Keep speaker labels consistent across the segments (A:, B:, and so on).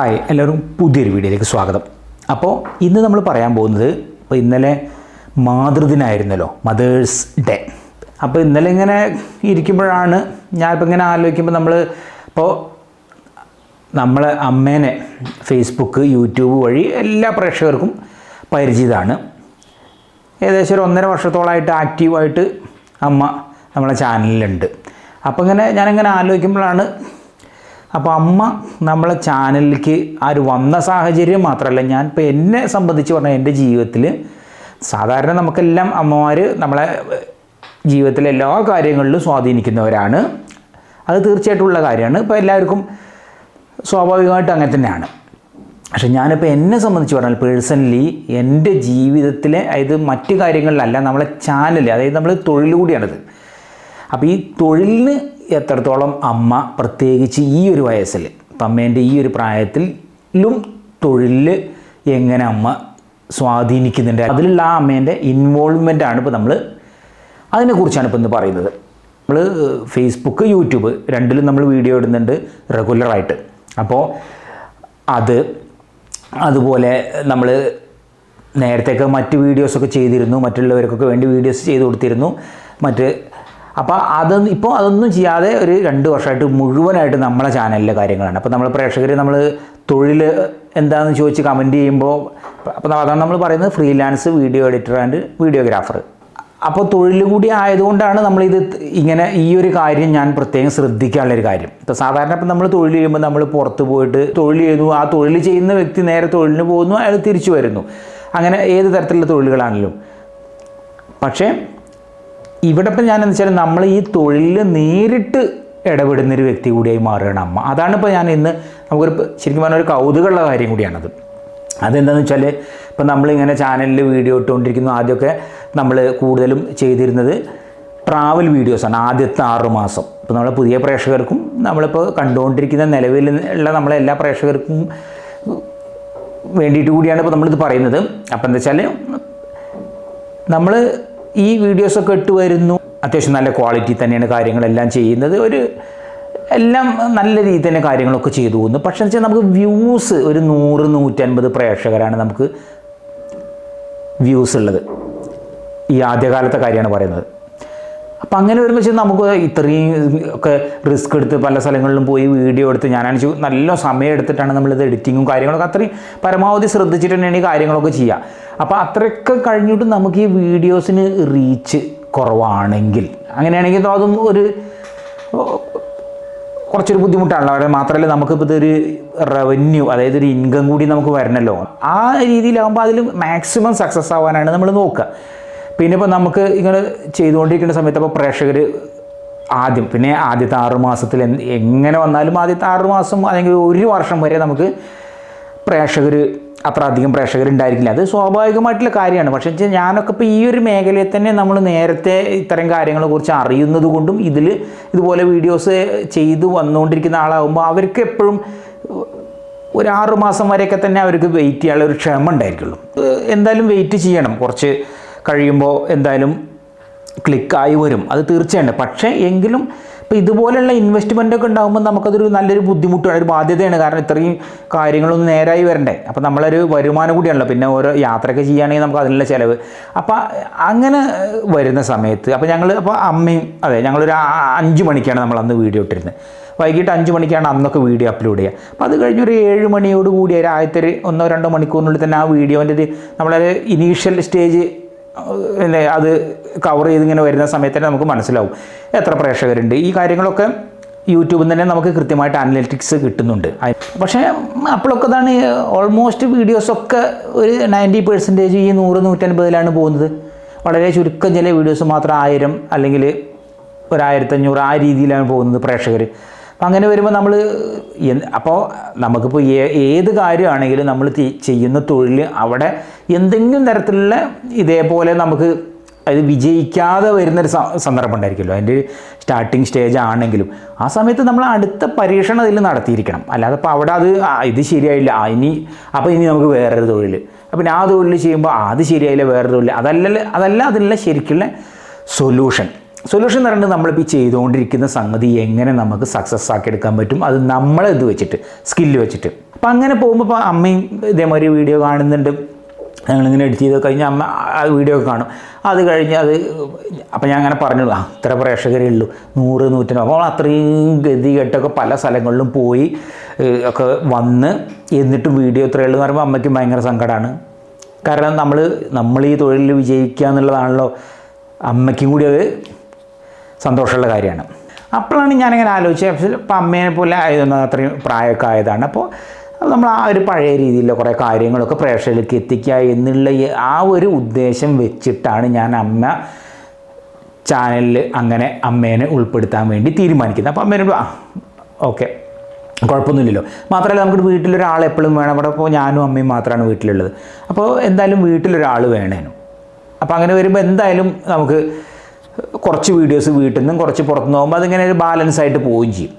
A: Hi എല്ലാവരും പുതിയൊരു വീഡിയോയിലേക്ക് സ്വാഗതം. അപ്പോൾ ഇന്ന് നമ്മൾ പറയാൻ പോകുന്നത് ഇപ്പോൾ ഇന്നലെ മാതൃദിനായിരുന്നല്ലോ മദേഴ്സ് ഡേ അപ്പോൾ ഇന്നലെ ഇങ്ങനെ ഇരിക്കുമ്പോഴാണ് ഞാനിപ്പോൾ ഇങ്ങനെ ആലോചിക്കുമ്പോൾ നമ്മൾ ഇപ്പോൾ നമ്മൾ അമ്മേനെ ഫേസ്ബുക്ക് യൂട്യൂബ് വഴി എല്ലാ പ്രേക്ഷകർക്കും പരിചിതമാണ് ഏകദേശം ഒരു ഒന്നര വർഷത്തോളമായിട്ട് ആക്റ്റീവായിട്ട് അമ്മ നമ്മളെ ചാനലിലുണ്ട് അപ്പോൾ ഇങ്ങനെ ഞാനിങ്ങനെ ആലോചിക്കുമ്പോഴാണ് അപ്പോൾ അമ്മ നമ്മളെ ചാനലിലേക്ക് ആ ഒരു വന്ന സാഹചര്യം മാത്രമല്ല ഞാൻ ഇപ്പോൾ എന്നെ സംബന്ധിച്ച് പറഞ്ഞാൽ എന്റെ ജീവിതത്തിൽ സാധാരണ നമുക്കെല്ലാം അമ്മമാർ നമ്മളെ ജീവിതത്തിലെ എല്ലാ കാര്യങ്ങളിലും സ്വാധീനിക്കുന്നവരാണ്. അത് തീർച്ചയായിട്ടുള്ള കാര്യമാണ്. ഇപ്പോൾ എല്ലാവർക്കും സ്വാഭാവികമായിട്ട് അങ്ങനെ തന്നെയാണ്. പക്ഷെ ഞാനിപ്പോൾ എന്നെ സംബന്ധിച്ച് പറഞ്ഞാൽ പേഴ്സണലി എന്റെ ജീവിതത്തിലെ അതായത് മറ്റു കാര്യങ്ങളിലല്ല നമ്മളെ ചാനൽ അതായത് നമ്മൾ തൊഴിൽ കൂടിയാണിത്. അപ്പോൾ ഈ തൊഴിലിന് എത്രത്തോളം അമ്മ പ്രത്യേകിച്ച് ഈ ഒരു വയസ്സിൽ അമ്മേന്റെ ഈ ഒരു പ്രായത്തിലും തൊഴിലിൽ എങ്ങനെ അമ്മ സ്വാധീനിക്കുന്നുണ്ട്? അതിലുള്ള ആ അമ്മേന്റെ ഇൻവോൾവ്മെന്റ് ആണ് ഇപ്പോൾ നമ്മൾ അതിനെക്കുറിച്ചാണ് ഇപ്പോൾ ഇന്ന് പറയുന്നത്. നമ്മൾ ഫേസ്ബുക്ക് യൂട്യൂബ് രണ്ടിലും നമ്മൾ വീഡിയോ ഇടുന്നുണ്ട് റെഗുലറായിട്ട് അപ്പോൾ അത് അതുപോലെ നമ്മൾ നേരത്തെയൊക്കെ മറ്റ് വീഡിയോസൊക്കെ ചെയ്തിരുന്നു മറ്റുള്ളവർക്കൊക്കെ വേണ്ടി വീഡിയോസ് ചെയ്ത് കൊടുത്തിരുന്നു മറ്റ് അപ്പോൾ അതൊന്നും ഇപ്പോൾ അതൊന്നും ചെയ്യാതെ ഒരു രണ്ട് വർഷമായിട്ട് മുഴുവനായിട്ട് നമ്മളെ ചാനലിലെ കാര്യങ്ങളാണ്. അപ്പോൾ നമ്മൾ പ്രേക്ഷകർ നമ്മൾ തൊഴിൽ എന്താണെന്ന് ചോദിച്ച് കമന്റ് ചെയ്യുമ്പോൾ അപ്പോൾ അതാണ് നമ്മൾ പറയുന്നത് freelance video editor and videographer അപ്പോൾ തൊഴിൽ കൂടി ആയതുകൊണ്ടാണ് നമ്മളിത് ഇങ്ങനെ ഈ ഒരു കാര്യം ഞാൻ പ്രത്യേകം ശ്രദ്ധിക്കാനുള്ളൊരു കാര്യം. ഇപ്പോൾ സാധാരണ ഇപ്പം നമ്മൾ തൊഴിൽ ചെയ്യുമ്പോൾ നമ്മൾ പുറത്ത് പോയിട്ട് തൊഴിൽ ചെയ്യുന്നു ആ തൊഴിൽ ചെയ്യുന്ന വ്യക്തി നേരെ തൊഴിലിന് പോകുന്നു അയാൾ തിരിച്ചു വരുന്നു. അങ്ങനെ ഏത് തരത്തിലുള്ള തൊഴിലുകളാണല്ലോ പക്ഷേ ഇവിടെ ഇപ്പം ഞാൻ എന്താ വെച്ചാൽ നമ്മൾ ഈ തൊഴിലിൽ നേരിട്ട് ഇടപെടുന്നൊരു വ്യക്തി കൂടിയായി മാറുകയാണ് അമ്മ. അതാണ് ഇപ്പോൾ ഞാൻ ഇന്ന് നമുക്കൊരു ശരിക്കും പറഞ്ഞ ഒരു കൗതുകമുള്ള കാര്യം കൂടിയാണത്. അതെന്താണെന്ന് വെച്ചാൽ ഇപ്പം നമ്മളിങ്ങനെ ചാനലിൽ വീഡിയോ ഇട്ടുകൊണ്ടിരിക്കുന്നു. ആദ്യമൊക്കെ നമ്മൾ കൂടുതലും ചെയ്തിരുന്നത് ട്രാവൽ വീഡിയോസാണ്. ആദ്യത്തെ ആറ് മാസം. ഇപ്പോൾ നമ്മളെ പുതിയ പ്രേക്ഷകർക്കും നമ്മളിപ്പോൾ കണ്ടുകൊണ്ടിരിക്കുന്ന നിലവിൽ ഉള്ള നമ്മളെ എല്ലാ പ്രേക്ഷകർക്കും വേണ്ടിയിട്ട് കൂടിയാണ് ഇപ്പോൾ നമ്മളിത് പറയുന്നത്. അപ്പോൾ എന്താ വെച്ചാൽ നമ്മൾ ഈ വീഡിയോസൊക്കെ ഇട്ട് വരുന്നു. അത്യാവശ്യം നല്ല ക്വാളിറ്റി തന്നെയാണ് കാര്യങ്ങളെല്ലാം ചെയ്യുന്നത്. ഒരു എല്ലാം നല്ല രീതിയിൽ തന്നെ കാര്യങ്ങളൊക്കെ ചെയ്തു പോകുന്നു. പക്ഷേ വെച്ചാൽ നമുക്ക് വ്യൂസ് ഒരു നൂറ് നൂറ്റൻപത് പ്രേക്ഷകരാണ് നമുക്ക് വ്യൂസ് ഉള്ളത്. ഈ ആദ്യകാലത്തെ കാര്യമാണ് പറയുന്നത്. അപ്പം അങ്ങനെ വരുമ്പോൾ വെച്ചാൽ നമുക്ക് ഇത്രയും ഒക്കെ റിസ്ക് എടുത്ത് പല സ്ഥലങ്ങളിലും പോയി വീഡിയോ എടുത്ത് ഞാനാണ് ചു- നല്ല സമയം എടുത്തിട്ടാണ് നമ്മളിത് എഡിറ്റിങ്ങും കാര്യങ്ങളൊക്കെ അത്രയും പരമാവധി ശ്രദ്ധിച്ചിട്ട് തന്നെയാണ് ഈ കാര്യങ്ങളൊക്കെ ചെയ്യുക അപ്പോൾ അത്രയൊക്കെ കഴിഞ്ഞിട്ട് നമുക്ക് ഈ വീഡിയോസിന് റീച്ച് കുറവാണെങ്കിൽ അങ്ങനെയാണെങ്കിൽ അതും ഒരു കുറച്ചൊരു ബുദ്ധിമുട്ടാണല്ലോ. അവിടെ മാത്രമല്ല നമുക്കിപ്പോൾ ഇതൊരു റവന്യൂ അതായത് ഒരു ഇൻകം കൂടി നമുക്ക് വരണല്ലോ. ആ രീതിയിലാകുമ്പോൾ അതിൽ മാക്സിമം സക്സസ് ആവാനാണ് നമ്മൾ നോക്കുക പിന്നെ ഇപ്പോൾ നമുക്ക് ഇങ്ങനെ ചെയ്തുകൊണ്ടിരിക്കുന്ന സമയത്ത് അപ്പോൾ പ്രേക്ഷകർ ആദ്യം പിന്നെ ആദ്യത്തെ ആറ് മാസത്തിൽ എങ്ങനെ വന്നാലും ആദ്യത്തെ ആറ് മാസം അല്ലെങ്കിൽ ഒരു വർഷം വരെ നമുക്ക് പ്രേക്ഷകർ അത്ര അധികം പ്രേക്ഷകർ ഉണ്ടായിരിക്കില്ല അത് സ്വാഭാവികമായിട്ടുള്ള കാര്യമാണ്. പക്ഷേ വെച്ചാൽ ഞാനൊക്കെ ഇപ്പോൾ ഈ ഒരു മേഖലയിൽ തന്നെ നമ്മൾ നേരത്തെ ഇത്തരം കാര്യങ്ങളെ കുറിച്ച് അറിയുന്നത് കൊണ്ടും ഇതിൽ ഇതുപോലെ വീഡിയോസ് ചെയ്തു വന്നുകൊണ്ടിരിക്കുന്ന ആളാകുമ്പോൾ അവർക്ക് എപ്പോഴും ഒരു ആറ് മാസം വരെയൊക്കെ തന്നെ അവർക്ക് വെയിറ്റ് ചെയ്യാനുള്ള ഒരു ക്ഷമ ഉണ്ടായിരിക്കുള്ളൂ. എന്തായാലും വെയിറ്റ് ചെയ്യണം. കുറച്ച് കഴിയുമ്പോൾ എന്തായാലും ക്ലിക്കായി വരും. അത് തീർച്ചയാണ്. പക്ഷേ എങ്കിലും ഇപ്പോൾ ഇതുപോലെയുള്ള ഇൻവെസ്റ്റ്മെന്റ് ഒക്കെ ഉണ്ടാകുമ്പോൾ നമുക്കതൊരു നല്ലൊരു ബുദ്ധിമുട്ടാണ് ഒരു ബാധ്യതയാണ്. കാരണം ഇത്രയും കാര്യങ്ങളൊന്നും നേരായി വരണ്ടേ. അപ്പോൾ നമ്മളൊരു വരുമാനം കൂടിയാണല്ലോ. പിന്നെ ഓരോ യാത്രയൊക്കെ ചെയ്യുകയാണെങ്കിൽ നമുക്ക് അതിനുള്ള ചിലവ്. അപ്പോൾ അങ്ങനെ വരുന്ന സമയത്ത് അപ്പോൾ ഞങ്ങൾ അപ്പോൾ അമ്മയും അതെ ഞങ്ങളൊരു അഞ്ച് മണിക്കാണ് നമ്മൾ അന്ന് വീഡിയോ ഇട്ടിരുന്നത്. വൈകിട്ട് അഞ്ച് മണിക്കാണ് അന്നൊക്കെ വീഡിയോ അപ്ലോഡ് ചെയ്യുക. അപ്പോൾ അത് കഴിഞ്ഞ് ഒരു ഏഴ് മണിയോട് കൂടി ഒരു ആദ്യത്തെ ഒന്നോ രണ്ടോ മണിക്കൂറിനുള്ളിൽ തന്നെ ആ വീഡിയോന്റെ ഒരു നമ്മളൊരു ഇനീഷ്യൽ സ്റ്റേജ് പിന്നെ അത് കവർ ചെയ്ത് ഇങ്ങനെ വരുന്ന സമയത്ത് നമുക്ക് മനസ്സിലാവും. എത്ര പ്രേക്ഷകരുണ്ട്. ഈ കാര്യങ്ങളൊക്കെ യൂട്യൂബിൽ തന്നെ നമുക്ക് കൃത്യമായിട്ട് അനലറ്റിക്സ് കിട്ടുന്നുണ്ട്. പക്ഷേ അപ്പോഴൊക്കെ ഇതാണ് ഓൾമോസ്റ്റ് വീഡിയോസൊക്കെ ഒരു നയന്റി പെർസെന്റേജ് ഈ നൂറ് നൂറ്റൻപതിലാണ് പോകുന്നത്. വളരെ ചുരുക്കം ചില വീഡിയോസ് മാത്രം ആയിരം അല്ലെങ്കിൽ ഒരായിരത്തഞ്ഞൂറ് ആ രീതിയിലാണ് പോകുന്നത് പ്രേക്ഷകർ. അപ്പം അങ്ങനെ വരുമ്പോൾ നമ്മൾ അപ്പോൾ നമുക്കിപ്പോൾ ഏത് കാര്യമാണെങ്കിലും നമ്മൾ ചെയ്യുന്ന തൊഴിൽ അവിടെ എന്തെങ്കിലും തരത്തിലുള്ള ഇതേപോലെ നമുക്ക് അത് വിജയിക്കാതെ വരുന്നൊരു സന്ദർഭം ഉണ്ടായിരിക്കുമല്ലോ. അതിന്റെ സ്റ്റാർട്ടിങ് സ്റ്റേജ് ആണെങ്കിലും. ആ സമയത്ത് നമ്മൾ അടുത്ത പരീക്ഷണം അതിൽ നടത്തിയിരിക്കണം. അല്ലാതെ ഇപ്പോൾ അവിടെ അത് ഇത് ശരിയായില്ല. ഇനി അപ്പോൾ ഇനി നമുക്ക് വേറൊരു തൊഴിൽ അപ്പം ആ തൊഴിൽ ചെയ്യുമ്പോൾ അത് ശരിയായില്ല വേറൊരു തൊഴിൽ അതല്ല അതല്ല അതിനുള്ള ശരിക്കുള്ള സൊല്യൂഷൻ സൊല്യൂഷൻ എന്ന് പറയുന്നത് നമ്മളിപ്പോൾ ഈ ചെയ്തുകൊണ്ടിരിക്കുന്ന സംഗതി എങ്ങനെ നമുക്ക് സക്സസ് ആക്കി എടുക്കാൻ പറ്റും? അത് നമ്മളെ ഇത് വെച്ചിട്ട് സ്കില്ല് വെച്ചിട്ട്. അപ്പം അങ്ങനെ പോകുമ്പോൾ ഇപ്പോൾ അമ്മയും ഇതേമാതിരി വീഡിയോ കാണുന്നുണ്ട്. ഞങ്ങളിങ്ങനെ എഡിറ്റ് ചെയ്ത് കഴിഞ്ഞ് അമ്മ ആ വീഡിയോ ഒക്കെ കാണും. അത് കഴിഞ്ഞ് അത് അപ്പം ഞാൻ അങ്ങനെ പറഞ്ഞു ആ ഇത്ര പ്രേക്ഷകരേ ഉള്ളൂ. നൂറ് നൂറ്റമ്പത് അപ്പോൾ അത്രയും ഗതികെട്ടൊക്കെ പല സ്ഥലങ്ങളിലും പോയി ഒക്കെ വന്ന് എന്നിട്ടും വീഡിയോ ഇത്രയേ ഉള്ളൂ എന്ന് പറയുമ്പോൾ അമ്മയ്ക്കും ഭയങ്കര സങ്കടമാണ് കാരണം നമ്മൾ നമ്മൾ ഈ തൊഴിലിൽ വിജയിക്കുക എന്നുള്ളതാണല്ലോ അമ്മയ്ക്കും കൂടി അത് സന്തോഷമുള്ള കാര്യമാണ്. അപ്പോഴാണ് ഞാനിങ്ങനെ ആലോചിച്ചത്. ഇപ്പം അമ്മേനെ പോലെ ആയതൊന്നും അത്രയും പ്രായമൊക്കെ ആയതാണ്. അപ്പോൾ നമ്മൾ ആ ഒരു പഴയ രീതിയിലുള്ള കുറേ കാര്യങ്ങളൊക്കെ പ്രേക്ഷകരിലേക്ക് എത്തിക്കുക എന്നുള്ള ആ ഒരു ഉദ്ദേശം വെച്ചിട്ടാണ് ഞാൻ അമ്മ ചാനലിൽ അങ്ങനെ അമ്മേനെ ഉൾപ്പെടുത്താൻ വേണ്ടി തീരുമാനിക്കുന്നത്. അപ്പോൾ അമ്മേനോട് ആ ഓക്കെ കുഴപ്പമൊന്നുമില്ലല്ലോ. മാത്രമല്ല നമുക്ക് വീട്ടിലൊരാൾ എപ്പോഴും വേണം. അവിടെ ഇപ്പോൾ ഞാനും അമ്മയും മാത്രമാണ് വീട്ടിലുള്ളത്. അപ്പോൾ എന്തായാലും വീട്ടിലൊരാൾ വേണേനും. അപ്പോൾ അങ്ങനെ വരുമ്പോൾ എന്തായാലും നമുക്ക് കുറച്ച് വീഡിയോസ് വീട്ടിൽ നിന്നും കുറച്ച് പുറത്തുനിന്ന് പോകുമ്പോൾ അതിങ്ങനെ ഒരു ബാലൻസ് ആയിട്ട് പോവുകയും ചെയ്യും.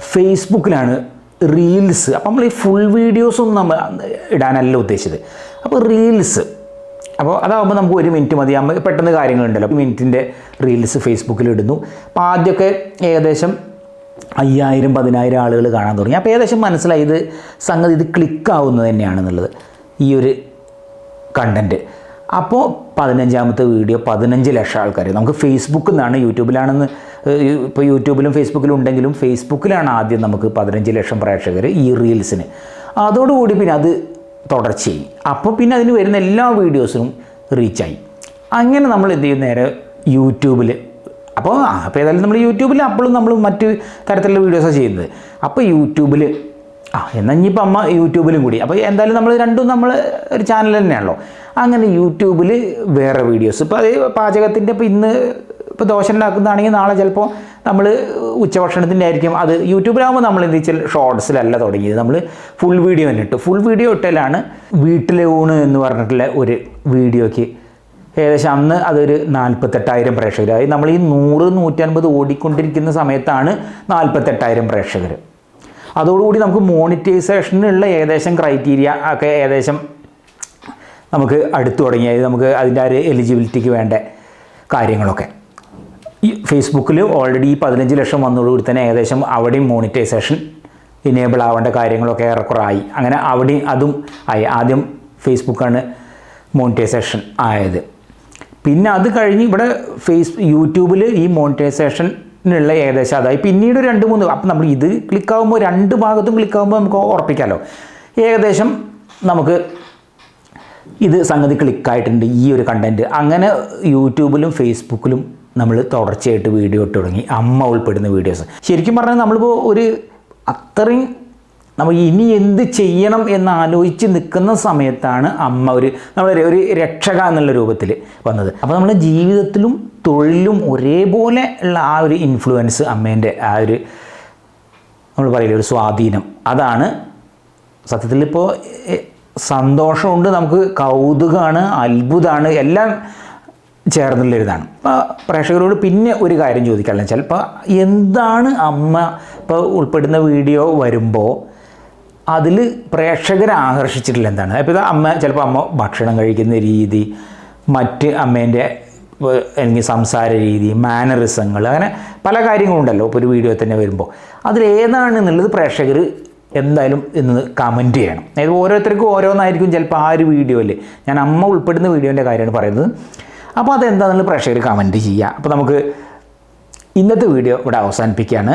A: ഫേസ്ബുക്കിലാണ് റീൽസ് അപ്പം നമ്മൾ ഈ ഫുൾ വീഡിയോസൊന്നും നമ്മൾ ഇടാനല്ല ഉദ്ദേശിച്ചത്. അപ്പോൾ റീൽസ് അപ്പോൾ അതാകുമ്പോൾ നമുക്ക് ഒരു മിനിറ്റ് മതി. നമ്മൾ പെട്ടെന്ന് കാര്യങ്ങളുണ്ടല്ലോ. മിനിറ്റിന്റെ റീൽസ് ഫേസ്ബുക്കിൽ ഇടുന്നു. അപ്പോൾ ആദ്യമൊക്കെ ഏകദേശം അയ്യായിരം പതിനായിരം ആളുകൾ കാണാൻ തുടങ്ങി. അപ്പോൾ ഏകദേശം മനസ്സിലായി ഇത് സംഗതി ഇത് ക്ലിക്കാവുന്നത് തന്നെയാണെന്നുള്ളത്. ഈ ഒരു കണ്ടന്റ് അപ്പോൾ പതിനഞ്ചാമത്തെ വീഡിയോ പതിനഞ്ച് ലക്ഷം ആൾക്കാർ നമുക്ക് ഫേസ്ബുക്കിൽ നിന്നാണ് യൂട്യൂബിലാണെന്ന് ഇപ്പോൾ യൂട്യൂബിലും ഫേസ്ബുക്കിലും ഉണ്ടെങ്കിലും ഫേസ്ബുക്കിലാണ് ആദ്യം നമുക്ക് പതിനഞ്ച് ലക്ഷം പ്രേക്ഷകർ ഈ റീൽസിന്. അതോടുകൂടി പിന്നെ അത് തുടർച്ചയായി. അപ്പോൾ പിന്നെ അതിന് വരുന്ന എല്ലാ വീഡിയോസിനും റീച്ചായി. അങ്ങനെ നമ്മൾ എന്ത് ചെയ്യും? നേരെ യൂട്യൂബിൽ അപ്പോൾ അപ്പോൾ ഏതായാലും നമ്മൾ യൂട്യൂബിൽ അപ്പോഴും നമ്മൾ മറ്റു തരത്തിലുള്ള വീഡിയോസാണ് ചെയ്യുന്നത്. അപ്പോൾ യൂട്യൂബിൽ ആ എന്നാൽ ഇനിയിപ്പോൾ അമ്മ യൂട്യൂബിലും കൂടി. അപ്പോൾ എന്തായാലും നമ്മൾ രണ്ടും നമ്മൾ ഒരു ചാനൽ തന്നെയാണല്ലോ. അങ്ങനെ യൂട്യൂബിൽ വേറെ വീഡിയോസ് ഇപ്പോൾ അത് പാചകത്തിന്റെ ഇപ്പോൾ ഇന്ന് ഇപ്പോൾ ദോശ ഉണ്ടാക്കുന്നതാണെങ്കിൽ നാളെ ചിലപ്പോൾ നമ്മൾ ഉച്ചഭക്ഷണത്തിന്റെ ആയിരിക്കും. അത് യൂട്യൂബിലാകുമ്പോൾ നമ്മൾ എന്ത് വെച്ചാൽ ഷോർട്സിലല്ല തുടങ്ങിയത്. നമ്മൾ ഫുൾ വീഡിയോ തന്നെ ഇട്ടു. ഫുൾ വീഡിയോ ഇട്ടലാണ് വീട്ടിലെ ഊണ് എന്ന് പറഞ്ഞിട്ടുള്ള ഒരു വീഡിയോയ്ക്ക് ഏകദേശം അന്ന് അതൊരു നാൽപ്പത്തെട്ടായിരം പ്രേക്ഷകർ. അതായത് നമ്മൾ ഈ നൂറ് നൂറ്റൻപത് ഓടിക്കൊണ്ടിരിക്കുന്ന സമയത്താണ് നാൽപ്പത്തെട്ടായിരം പ്രേക്ഷകർ. അതോടുകൂടി നമുക്ക് മോണിറ്റൈസേഷനുള്ള ഏകദേശം ക്രൈറ്റീരിയ ഒക്കെ ഏകദേശം നമുക്ക് അടുത്തു തുടങ്ങി. അതായത് നമുക്ക് അതിന്റെ ഒരു എലിജിബിലിറ്റിക്ക് വേണ്ട കാര്യങ്ങളൊക്കെ. ഈ ഫേസ്ബുക്കിൽ ഓൾറെഡി ഈ പതിനഞ്ച് ലക്ഷം വന്നതോടുകൂടി തന്നെ ഏകദേശം അവിടെയും മോണിറ്റൈസേഷൻ ഇനേബിൾ ആവേണ്ട കാര്യങ്ങളൊക്കെ ഏറെക്കുറായി അങ്ങനെ അവിടെയും അതും ആയി. ആദ്യം ഫേസ്ബുക്കാണ് മോണിറ്റൈസേഷൻ ആയത്. പിന്നെ അത് കഴിഞ്ഞ് ഇവിടെ ഫേസ് യൂട്യൂബിൽ ഈ മോണിറ്റൈസേഷനുള്ള ഏകദേശം അതായി. പിന്നീട് രണ്ട് മൂന്ന് അപ്പം നമ്മൾ ഇത് ക്ലിക്കാവുമ്പോൾ രണ്ട് ഭാഗത്തും ക്ലിക്കാവുമ്പോൾ നമുക്ക് ഉറപ്പിക്കാമല്ലോ ഏകദേശം നമുക്ക് ഇത് സംഗതി ക്ലിക്കായിട്ടുണ്ട് ഈ ഒരു കണ്ടന്റ് അങ്ങനെ യൂട്യൂബിലും ഫേസ്ബുക്കിലും നമ്മൾ തുടർച്ചയായിട്ട് വീഡിയോ ഇട്ട് തുടങ്ങി. അമ്മ ഉൾപ്പെടുന്ന വീഡിയോസ്. ശരിക്കും പറഞ്ഞാൽ നമ്മളിപ്പോൾ ഒരു അത്രയും നമ്മൾ ഇനി എന്ത് ചെയ്യണം എന്ന് ആലോചിച്ച് നിൽക്കുന്ന സമയത്താണ് അമ്മ ഒരു നമ്മളൊരു ഒരു രക്ഷക എന്നുള്ള രൂപത്തിൽ വന്നത്. അപ്പോൾ നമ്മുടെ ജീവിതത്തിലും തൊഴിലും ഒരേപോലെ ഉള്ള ആ ഒരു ഇൻഫ്ലുവൻസ് അമ്മേന്റെ ആ ഒരു നമ്മൾ പറയില്ലേ ഒരു സ്വാധീനം. അതാണ് സത്യത്തിൽ ഇപ്പോൾ സന്തോഷമുണ്ട് നമുക്ക് കൗതുകമാണ് അത്ഭുതമാണ് എല്ലാം ചേർന്നുള്ള ഒരിതാണ് അപ്പോൾ പ്രേക്ഷകരോട് പിന്നെ ഒരു കാര്യം ചോദിക്കാമല്ലോ വെച്ചാൽ ഇപ്പോൾ എന്താണ് അമ്മ ഇപ്പോൾ ഉൾപ്പെടുന്ന വീഡിയോ വരുമ്പോൾ അതിൽ പ്രേക്ഷകരെ ആകർഷിച്ചിട്ടില്ല എന്താണ്. അപ്പോൾ ഇത് അമ്മ ചിലപ്പോൾ അമ്മ ഭക്ഷണം കഴിക്കുന്ന രീതി മറ്റ് അമ്മേന്റെ എനിക്ക് സംസാര രീതി മാനറിസങ്ങൾ അങ്ങനെ പല കാര്യങ്ങളുണ്ടല്ലോ. ഇപ്പോൾ ഒരു വീഡിയോ തന്നെ വരുമ്പോൾ അതിലേതാണ് എന്നുള്ളത് പ്രേക്ഷകർ എന്തായാലും ഇന്ന് കമന്റ് ചെയ്യണം. അതായത് ഓരോരുത്തർക്കും ഓരോന്നായിരിക്കും ചിലപ്പോൾ ആ ഒരു വീഡിയോയിൽ ഞാൻ അമ്മ ഉൾപ്പെടുന്ന വീഡിയോന്റെ കാര്യമാണ് പറയുന്നത്. അപ്പോൾ അതെന്താണെന്നുള്ള പ്രേക്ഷകർ കമന്റ് ചെയ്യുക. അപ്പോൾ നമുക്ക് ഇന്നത്തെ വീഡിയോ ഇവിടെ അവസാനിപ്പിക്കുകയാണ്.